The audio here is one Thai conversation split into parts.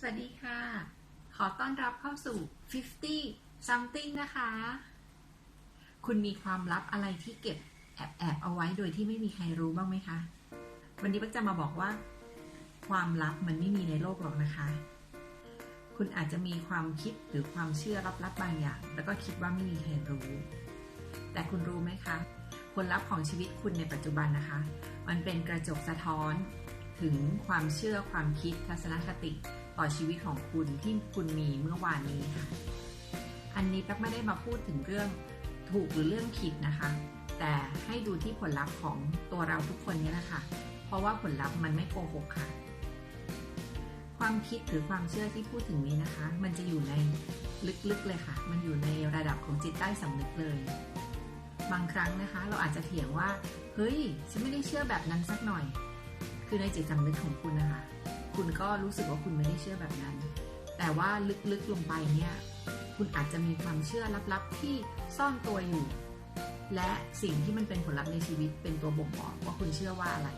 สวัสดีค่ะ ขอต้อนรับเข้าสู่ 50 something นะคะ คุณมีความลับอะไรที่เก็บแอบแอบเอาไว้โดยที่ไม่มีใครรู้บ้างไหมคะ วันนี้ปักจะมาบอกว่า ความลับมันไม่มีในโลกหรอกนะคะ คุณอาจจะมีความคิดหรือความเชื่อลับๆบางอย่าง แล้วก็คิดว่าไม่มีใครรู้ แต่คุณรู้ไหมคะ ผลลัพธ์ของชีวิตคุณในปัจจุบันนะคะ มันเป็นกระจกสะท้อนถึงความเชื่อความคิดทัศนคติ ต่อชีวิตของคุณที่คุณมีเมื่อวานนี้ค่ะ อันนี้แป๊บไม่ได้มาพูดถึงเรื่องถูกหรือเรื่องผิดนะคะ แต่ให้ดูที่ผลลัพธ์ของตัวเราทุกคนนี้แหละค่ะ เพราะว่าผลลัพธ์มันไม่โกหกค่ะ ความคิดหรือความเชื่อที่พูดถึงนี้นะคะ มันจะอยู่ในลึกๆเลยค่ะ มันอยู่ในระดับของจิตใต้สำนึกเลย บางครั้งนะคะ เราอาจจะเถียงว่า เฮ้ย ฉันไม่ได้เชื่อแบบนั้นสักหน่อย คือในจิตสำนึกของคุณนะคะ คุณก็รู้สึกว่าคุณไม่ได้เชื่อแบบนั้น แต่ว่าลึกๆลงไปเนี่ย คุณอาจจะมีความเชื่อลับๆที่ซ่อนตัวอยู่ และสิ่งที่มันเป็นผลลัพธ์ในชีวิตเป็นตัวบ่งบอกว่าคุณเชื่อว่าอะไร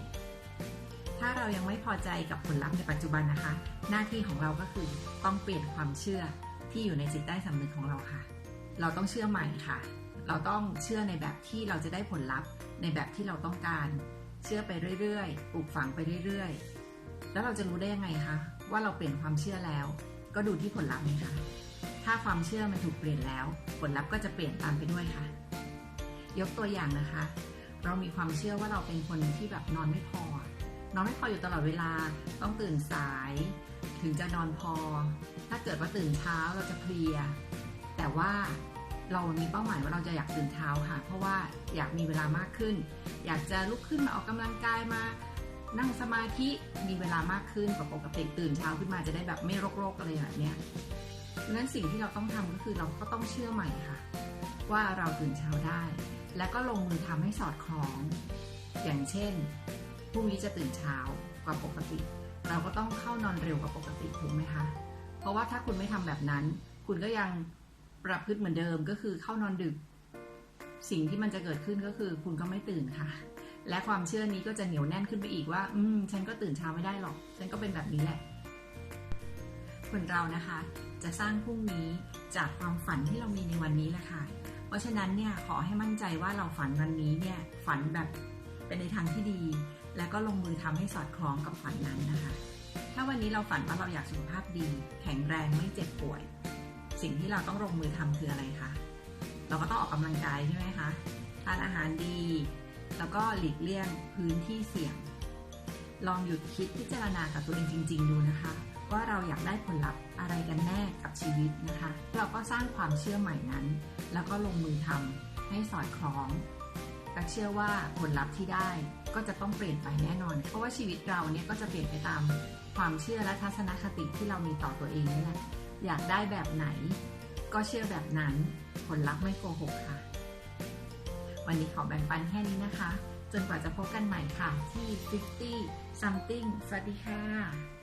ถ้าเรายังไม่พอใจกับผลลัพธ์ในปัจจุบันนะคะ หน้าที่ของเราก็คือต้องเปลี่ยนความเชื่อที่อยู่ในจิตใต้สำนึกของเราค่ะ เราต้องเชื่อใหม่ค่ะ เราต้องเชื่อในแบบที่เราจะได้ผลลัพธ์ในแบบที่เราต้องการ เชื่อไปเรื่อยๆ ปลูกฝังไปเรื่อยๆ แล้วเราจะรู้ได้ยังไงคะว่าเราเปลี่ยนความเชื่อแล้ว ก็ดูที่ผลลัพธ์นี่ค่ะ ถ้าความเชื่อมันถูกเปลี่ยนแล้ว ผลลัพธ์ก็จะเปลี่ยนตามไปด้วยค่ะ ยกตัวอย่างนะคะ เรามีความเชื่อว่าเราเป็นคนที่แบบนอนไม่พอ นอนไม่พออยู่ตลอดเวลาต้องตื่นสาย ถึงจะนอนพอ ถ้าเกิดว่าตื่นเช้าเราจะเพลีย แต่ว่าเรามีเป้าหมายว่าเราจะอยากตื่นเช้าค่ะ เพราะว่าอยากมีเวลามากขึ้น อยากจะลุกขึ้นมาออกกำลังกายมา นั่งสมาธิมีเวลามากขึ้นกว่าปกติตื่นเช้าขึ้นมาจะได้แบบไม่โรคๆอะไรแบบเนี้ยดังนั้นสิ่งที่เราต้องทำก็คือเราก็ต้องเชื่อใหม่ค่ะ ว่าเราตื่นเช้าได้ แล้วก็ลงมือทำให้สอดคล้อง อย่างเช่นพรุ่งนี้จะตื่นเช้ากว่าปกติ เราก็ต้องเข้านอนเร็วกว่าปกติถูกไหมคะเพราะว่าถ้าคุณไม่ทำแบบนั้น คุณก็ยังประพฤติเหมือนเดิมก็คือเข้านอนดึก สิ่งที่มันจะเกิดขึ้นก็คือ คุณก็ไม่ตื่นค่ะ และความเชื่อนี้ก็จะเหนียวแน่นขึ้นไปอีกว่า อืม ฉันก็ตื่นเช้าไม่ได้หรอก ฉันก็เป็นแบบนี้แหละ คนเรานะคะ จะสร้างพรุ่งนี้จากความฝันที่เรามีในวันนี้แหละค่ะ เพราะฉะนั้นเนี่ยขอให้มั่นใจว่าเราฝันวันนี้เนี่ยฝันแบบเป็นในทางที่ดี แล้วก็ลงมือทำให้สอดคล้องกับฝันนั้นนะคะ ถ้าวันนี้เราฝันว่าเราอยากสุขภาพดี แข็งแรงไม่เจ็บป่วย สิ่งที่เราต้องลงมือทำคืออะไรคะ เราก็ต้องออกกำลังกายใช่ไหมคะ ทานอาหารดี แล้วก็หลีกเลี่ยงพื้นที่เสี่ยง ลองหยุดคิดพิจารณากับตัวเองจริง ๆ ดูนะคะ ว่าเราอยากได้ผลลัพธ์อะไรกันแน่กับชีวิตนะคะ เราก็สร้างความเชื่อใหม่นั้น แล้วก็ลงมือทำให้สอดคล้องแต่เชื่อว่าผลลัพธ์ที่ได้ก็จะต้องเปลี่ยนไปแน่นอน เพราะว่าชีวิตเราเนี่ยก็จะเปลี่ยนไปตามความเชื่อและทัศนคติที่เรามีต่อตัวเองนี่แหละอยากได้แบบไหน ก็เชื่อแบบนั้น ผลลัพธ์ไม่โกหกค่ะ วันนี้ขอแบ่งปันแค่นี้นะคะ จนกว่าจะพบกันใหม่ค่ะที่ 50 something สวัสดีค่ะ